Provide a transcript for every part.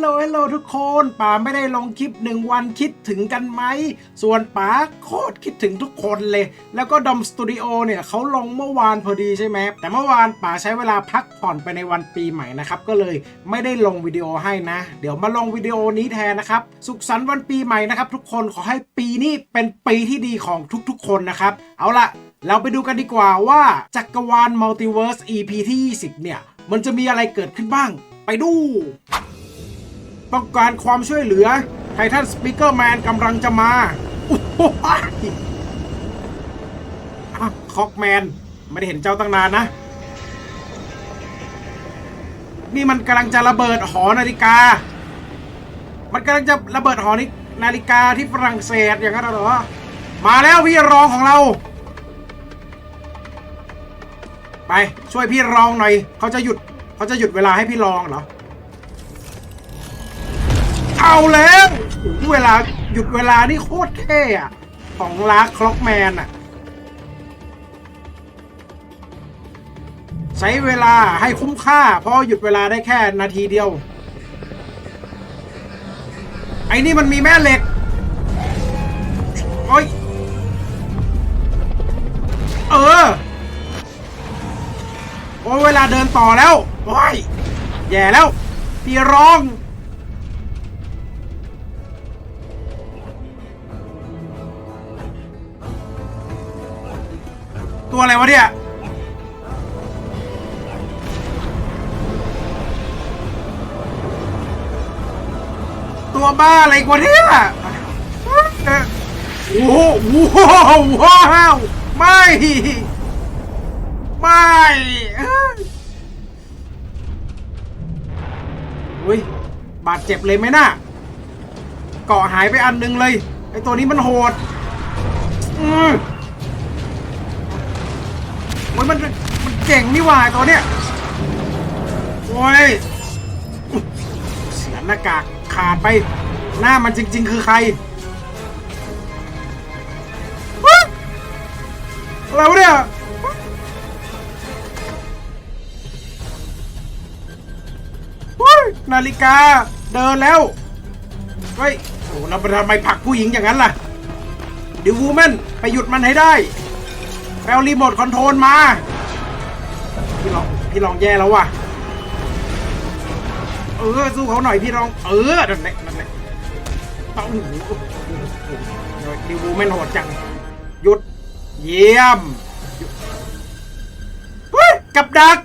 ลโหลฮัลโหลทุกคนป๋าไม่ได้ลงคลิปหนึ่งวันคิดถึงกันไหม ส่วนป๋าโคตรคิดถึงทุกคนเลย แล้วก็ดอมสตูดิโอเนี่ยเขาลงเมื่อวานพอดีใช่ไหมแต่เมื่อวานป๋าใช้เวลาพักผ่อนไปในวันปีใหม่นะครับ ก็เลยไม่ได้ลงวิดีโอให้นะ เดี๋ยวมาลงวิดีโอนี้แทนนะครับ สุขสันต์วันปีใหม่นะครับ ทุกคนขอให้ปีนี้เป็นปีที่ดีของทุกๆ คนนะครับ เอาละเราไปดูกันดีกว่าว่าจักรวาลมัลติเวิร์ส EP ที่ 20 เนี่ย มันจะมีอะไรเกิดขึ้นบ้าง ไปดู ต้องการความช่วยเหลือ ไททันสปีกเกอร์แมนกำลังจะมาโอ้โหคอกแมน ไม่ได้เห็นเจ้าตั้งนานนะ นี่มันกำลังจะระเบิดหอนาฬิกา มันกำลังจะระเบิดหอนนาฬิกาที่ฝรั่งเศสอย่างนั้นเหรอ มาแล้วพี่รองของเรา ไปช่วยพี่รองหน่อย เขาจะหยุดเขาจะหยุดเวลาให้พี่รองเหรอ เอาแล้วเวลาหยุดเวลานี่โคตรเท่อะของลาคล็อกแมนอะใช้เวลาให้คุ้มค่า เพราะหยุดเวลาได้แค่นาทีเดียว ไอ้นี่มันมีแม่เหล็ก โอ้ย เออ โอ้เวลาเดินต่อแล้ว โอ้ย แย่แล้ว พี่ร้อง อะไรวะเนี่ยตัวบ้าอะไรกว่าเนี่ยโอ้โหว้าวไม่ ไม่อุ้ยบาดเจ็บเลยไหมน่ะเกาะหายไปอันหนึงเลย ไอตัวนี้มันโหด อืมโอ้ยมันมันเก่งนี่หว่าตัวเนี้ยโอ้ยเสียหน้ากากขาดไป หน้ามันจริง ๆ คือใครอะไรวะเนี่ยนาฬิกาเดินแล้วเฮ้ยโอ้เราไปทำไมผักผู้หญิงอย่างนั้นล่ะดิวูแมนไปหยุดมันให้ได้ แปลรีโมทคอนโทรลมา พี่ลอง พี่ลองแย่แล้วว่ะ เออ สู้เขาหน่อยพี่ลอง เออนั่นแหละนั่นแหละต้องหูดิวูแมนโหดจัง หยุด เยี่ยมหยุดเฮ้ยกับดัก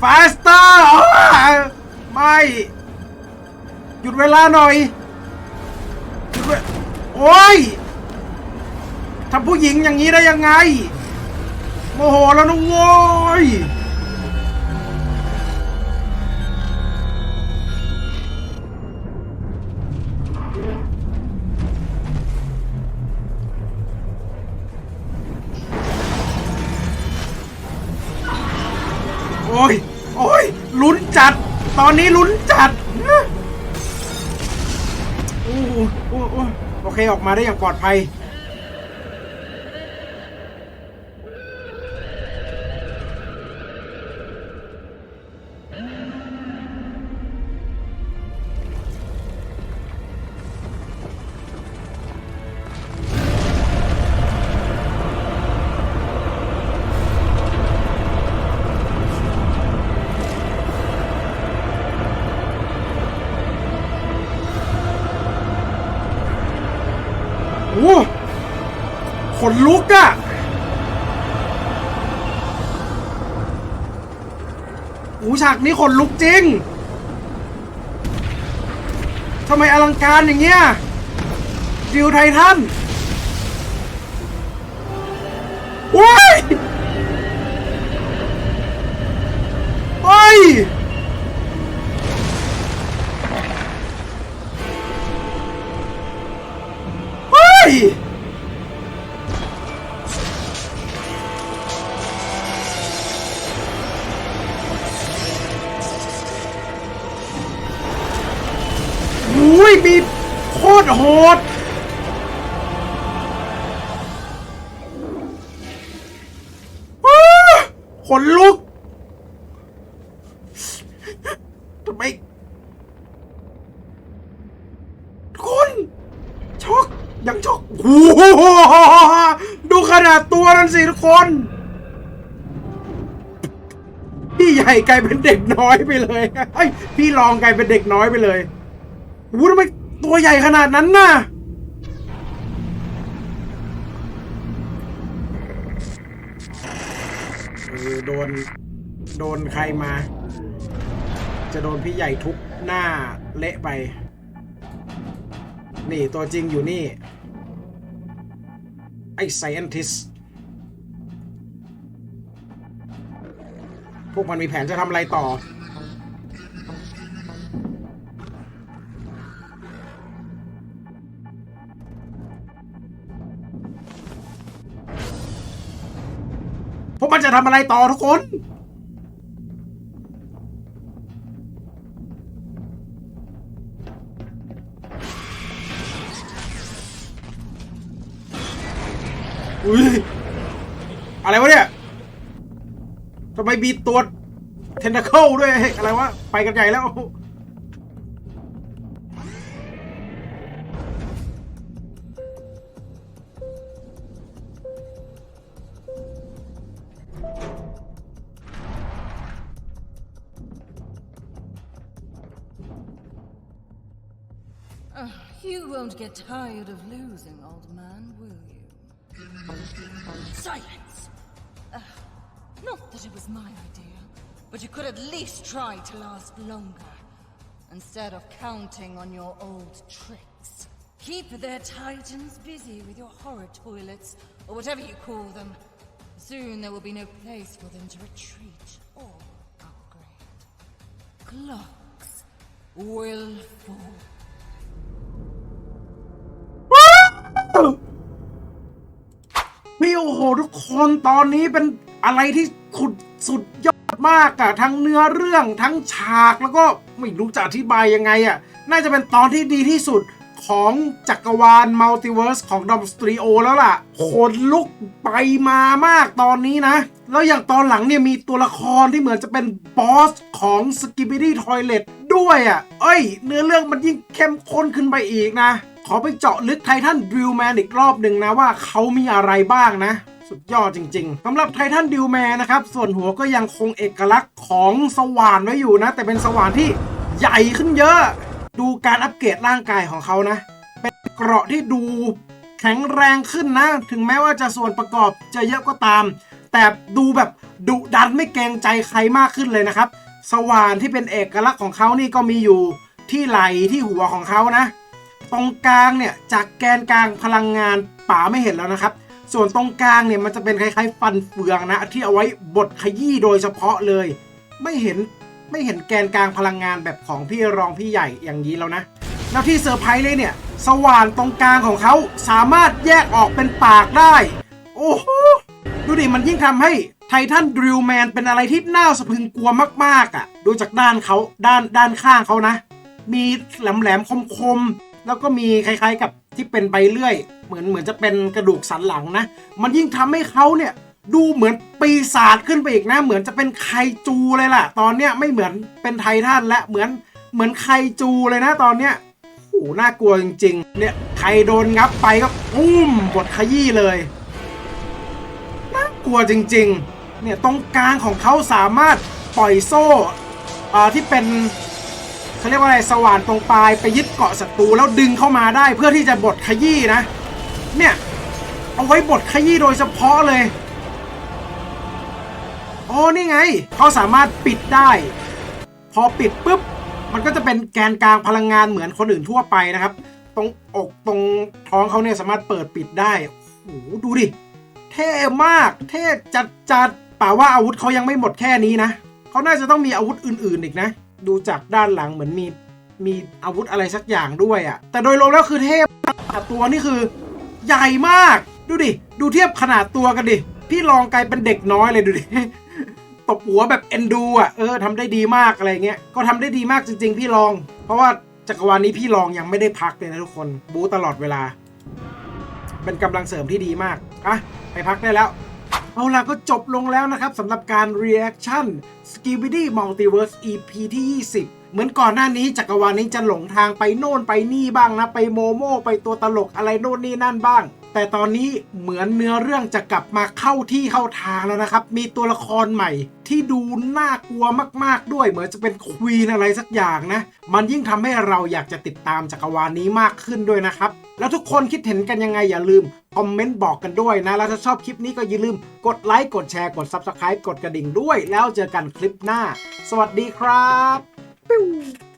ฟาสเตอร์ไม่ หยุดเวลาหน่อยหยุดเวโอ้ย ทำผู้หญิงอย่างนี้ได้ยังไง โมโหแล้วนะโว้ยโอ้ย โอ้ย ลุ้นจัด ตอนนี้ลุ้นจัดโอ้โหโอ้โอเค ออกมาได้อย่างปลอดภัย นลุกอะโอ้ฉากนี้ขนลุกจริง ทำไมอลังการอย่างเงี้ยดิวไททันว้า ดขนลุกทำไมทุกคนช็อกยังช็อกโอ้ดูขนาดตัวนั้นสิทุกคน พี่ใหญ่กลายเป็นเด็กน้อยไปเลยพี่รองกลายเป็นเด็กน้อยไปเลยวูทำไม ตัวใหญ่ขนาดนั้นน่ะเออโดน โดนใครมา จะโดนพี่ใหญ่ทุบหน้าเละไป นี่ตัวจริงอยู่นี่ ไอ้ scientist พวกมันมีแผนจะทำอะไรต่อ พวกมันจะทำอะไรต่อทุกคน อุ้ย อะไรวะเนี่ยทำไมมีตัวเทน t เคิลด้วยอะไรวะ ไปกันใหญ่แล้ว won't get tired of losing, old man, will you? Silence! Ugh, not that it was my idea, but you could at least try to last longer, instead of counting on your old tricks. Keep their titans busy with your horror toilets, or whatever you call them. Soon there will be no place for them to retreat or upgrade. Clocks will fall. พี่โอ้โหทุกคนตอนนี้เป็นอะไรที่ขุดสุดยอดมากอะทั้งเนื้อเรื่องทั้งฉากแล้วก็ไม่รู้จะอธิบายยังไงอะน่าจะเป็นตอนที่ดีที่สุดของจักรวาลมัลติเวิร์สของดอมสตรีโอแล้วล่ะขนลุกไปมามากตอนนี้นะ แล้วอย่างตอนหลังเนี่ยมีตัวละครที่เหมือนจะเป็นบอสของ s k i b i d y Toilet ด้วยอะ่ะ เอ้ย เนื้อเรื่องมันยิ่งเข้มข้นขึ้นไปอีกนะ ขอไปเจาะลึกไททันดิวแมนอีกรอบหนึ่งนะว่าเขามีอะไรบ้างนะสุดยอดจริงๆสำหรับไททันดิวแมนนะครับ ส่วนหัวก็ยังคงเอกลักษณ์ของสว่านไว้อยู่นะ แต่เป็นสว่านที่ใหญ่ขึ้นเยอะ ดูการอัปเกรดร่างกายของเขานะ เป็นเกราะที่ดูแข็งแรงขึ้นนะ ถึงแม้ว่าจะส่วนประกอบจะเยอะก็ตาม แต่ดูแบบดุดันไม่เกรงใจใครมากขึ้นเลยนะครับ สว่านที่เป็นเอกลักษณ์ของเขานี่ก็มีอยู่ที่ไหล่ที่หัวของเขานะ ตรงกลางเนี่ยจากแกนกลางพลังงานป๋าไม่เห็นแล้วนะครับ ส่วนตรงกลางเนี่ยมันจะเป็นคล้ายๆ ฟันเฟืองนะที่เอาไว้บดขยี้โดยเฉพาะเลย ไม่เห็นไม่เห็นแกนกลางพลังงานแบบของพี่รองพี่ใหญ่อย่างนี้แล้วนะแล้วที่เซอร์ไพรส์เลยเนี่ยสว่านตรงกลางของเขาสามารถแยกออกเป็นปากได้ โอ้โหดูดิมันยิ่งทำให้ไททันดริลแมนเป็นอะไรที่น่าสะพรึงกลัวมากๆอะ ดูจากด้านเขาด้านด้านข้างเขานะ มีแหลมๆคมๆ แล้วก็มีคล้ายๆกับที่เป็นใบเลื่อย เหมือนเหมือนจะเป็นกระดูกสันหลังนะ มันยิ่งทำให้เขาเนี่ยดูเหมือนปีศาจขึ้นไปอีกนะ เหมือนจะเป็นไคจูเลยล่ะ ตอนเนี้ยไม่เหมือนเป็นไททันและเหมือนเหมือนไคจูเลยนะตอนเนี้ยโอ้หน่ากลัวจริงๆ เนี่ยใครโดนงับไปก็อุ้มบดขยี้เลยน่ากลัวจริงๆ เนี่ยตรงกลางของเขาสามารถปล่อยโซ่อ่าที่เป็น เขาเรียกว่าอะไรสว่านตรงปลายไปยึดเกาะศัตรูแล้วดึงเข้ามาได้เพื่อที่จะบดขยี้นะ เนี่ยเอาไว้บดขยี้โดยเฉพาะเลยโอ้นี่ไงเขาสามารถปิดได้ พอปิดปุ๊บ มันก็จะเป็นแกนกลางพลังงานเหมือนคนอื่นทั่วไปนะครับ ตรงอกตรงท้องเขาเนี่ยสามารถเปิดปิดได้โอ้โหดูดิ เท่มาก เท่จัดจัดป่าว่าอาวุธเขายังไม่หมดแค่นี้นะเขาน่าจะต้องมีอาวุธอื่นๆอีกนะ ดูจากด้านหลังเหมือนมีมีอาวุธอะไรสักอย่างด้วยอะ่ะ แต่โดยรวมแล้วคือเท่มากตัวนี่คือ ใหญ่มาก ดูดิ ดูเทียบขนาดตัวกันดิ พี่ลองกลายเป็นเด็กน้อยเลยดูดิ ตบหัวแบบเอ็นดูอะ เออทำได้ดีมากอะไรเงี้ย ก็ทำได้ดีมากจริง ๆ พี่ลอง เพราะว่าจักรวาลนี้พี่ลองยังไม่ได้พักเลยนะทุกคน บูตลอดเวลา เป็นกำลังเสริมที่ดีมาก อะ ไปพักได้แล้ว เอาล่ะก็จบลงแล้วนะครับสำหรับการ reaction s k i b i d y Multiverse EP ที่ 20 เหมือนก่อนหน้านี้จักรวาลนี้จะหลงทางไปโน่นไปนี่บ้างนะ ไปโมโม่ไปตัวตลกอะไรโน่นนี่นั่นบ้าง แต่ตอนนี้เหมือนเนื้อเรื่องจะกลับมาเข้าที่เข้าทางแล้วนะครับ มีตัวละครใหม่ ที่ดูน่ากลัวมาก ๆ ด้วย เหมือนจะเป็นควีนอะไรสักอย่างนะ มันยิ่งทำให้เราอยากจะติดตามจักรวาลนี้มากขึ้นด้วยนะครับ แล้วทุกคนคิดเห็นกันยังไงอย่าลืม คอมเมนต์บอกกันด้วยนะ แล้วถ้าชอบคลิปนี้ก็อย่าลืมกดไลค์กดแชร์กด Subscribe กดกระดิ่งด้วย แล้วเจอกันคลิปหน้า สวัสดีครับ